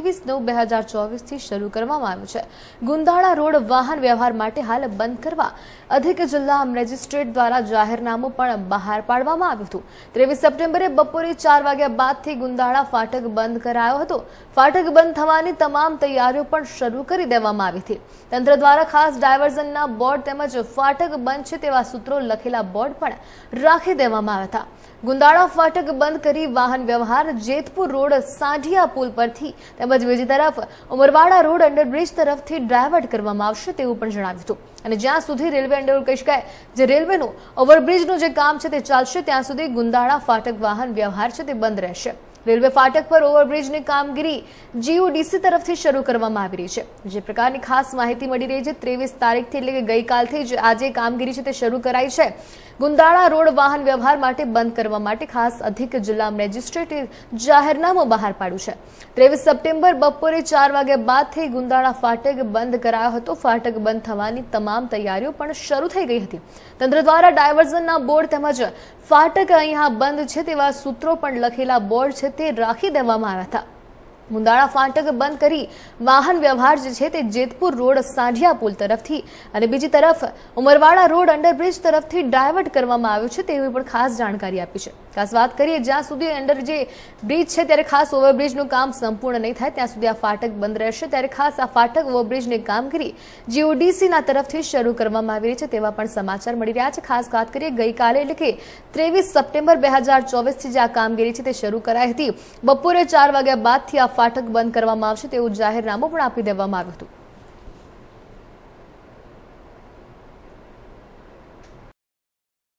ત્રેવીસ નવ બે હજાર ચોવીસથી શરૂ કરવામાં આવ્યું છે. ગુંદાળા રોડ વાહન વ્યવહાર માટે હાલ બંધ કરવા અધિક જિલ્લા મેજિસ્ટ્રેટ દ્વારા જાહેરનામું પણ બહાર પાડવામાં આવ્યું હતું. ત્રેવીસ સપ્ટેમ્બરે બપોરે ચાર વાગ્યા બાદથી ગુંદાળા ફાટક બંધ કરાયો હતો. ફાટક બંધ થવાની તમામ તૈયારીઓ પણ શરૂ કરી દેવામાં આવી હતી. તંત્ર દ્વારા ખાસ ડાયવર્ઝનના બોર્ડ તેમજ ફાટક બંધ છે તેવા સૂત્રો લખેલા બોર્ડ પણ રાખી દેવામાં આવ્યા હતા. ગુંદાળા ફાટક બંધ કરી વાહન વ્યવહાર જેતપુર રોડ સાંઢિયા પુલ પરથી તેમજ બીજી તરફ ઉમરવાડા રોડ અંડરબ્રિજ તરફથી ડાયવર્ટ કરવામાં આવશે તેવું પણ જણાવ્યું હતું. અને જ્યાં સુધી રેલવે અંડર કહી શકાય જે રેલવેનું ઓવરબ્રિજનું જે કામ છે તે ચાલશે, ત્યાં સુધી ગુંદાળા ફાટક વાહન વ્યવહાર છે તે બંધ રહેશે. રેલવે ફાટક પર ઓવરબ્રિજની કામગીરી જીયુડીસી તરફથી શરૂ કરવામાં આવી રહી છે. જે પ્રકારની ખાસ માહિતી મળી રહી છે, ત્રેવીસ તારીખથી એટલે કે ગઈકાલથી જ આજે કામગીરી છે તે શરૂ કરાઈ છે. ગુંદાળા રોડ વાહન વ્યવહાર માટે બંધ કરવા માટે ખાસ અધિક જિલ્લા મેજિસ્ટ્રેટે જાહેરનામું બહાર પાડ્યું છે. ત્રેવીસ સપ્ટેમ્બર બપોરે ચાર વાગ્યા બાદથી ગુંદાળા ફાટક બંધ કરાયો હતો. ફાટક બંધ થવાની તમામ તૈયારીઓ પણ શરૂ થઈ ગઈ હતી. તંત્ર દ્વારા ડાયવર્ઝનના બોર્ડ તેમજ ફાટક અહીંયા બંધ છે તેવા સૂત્રો પણ લખેલા બોર્ડ છે તે રાખી દેવામાં આવ્યા હતા. મુંદાળા ફાટક બંધ કરી વાહન વ્યવહાર જે છે તે જેતપુર રોડ સાંઢિયા પુલ તરફથી અને બીજી તરફ ઉમરવાડા રોડ અંડરબ્રિજ તરફથી ડાયવર્ટ કરવામાં આવ્યું છે તેવી પણ ખાસ જાણકારી આપી છે. ખાસ વાત કરીએ, જ્યાં સુધી અંડર જે બ્રિજ છે, ત્યારે ખાસ ઓવરબ્રિજનું કામ સંપૂર્ણ નહીં થાય, ત્યાં સુધી આ ફાટક બંધ રહેશે. ત્યારે ખાસ આ ફાટક ઓવરબ્રિજની કામગીરી જીઓડીસીના તરફથી શરૂ કરવામાં આવી રહી છે, તેવા પણ સમાચાર મળી રહ્યા છે. ખાસ વાત કરીએ, ગઈકાલે એટલે કે ત્રેવીસ સપ્ટેમ્બર બે હજાર ચોવીસથી જે આ કામગીરી છે, તે શરૂ કરાઈ હતી. બપોરે ચાર વાગ્યા બાદથી આ ફાટક બંધ કરવામાં આવશે, તેવું જાહેરનામું પણ આપી દેવામાં આવ્યું હતું.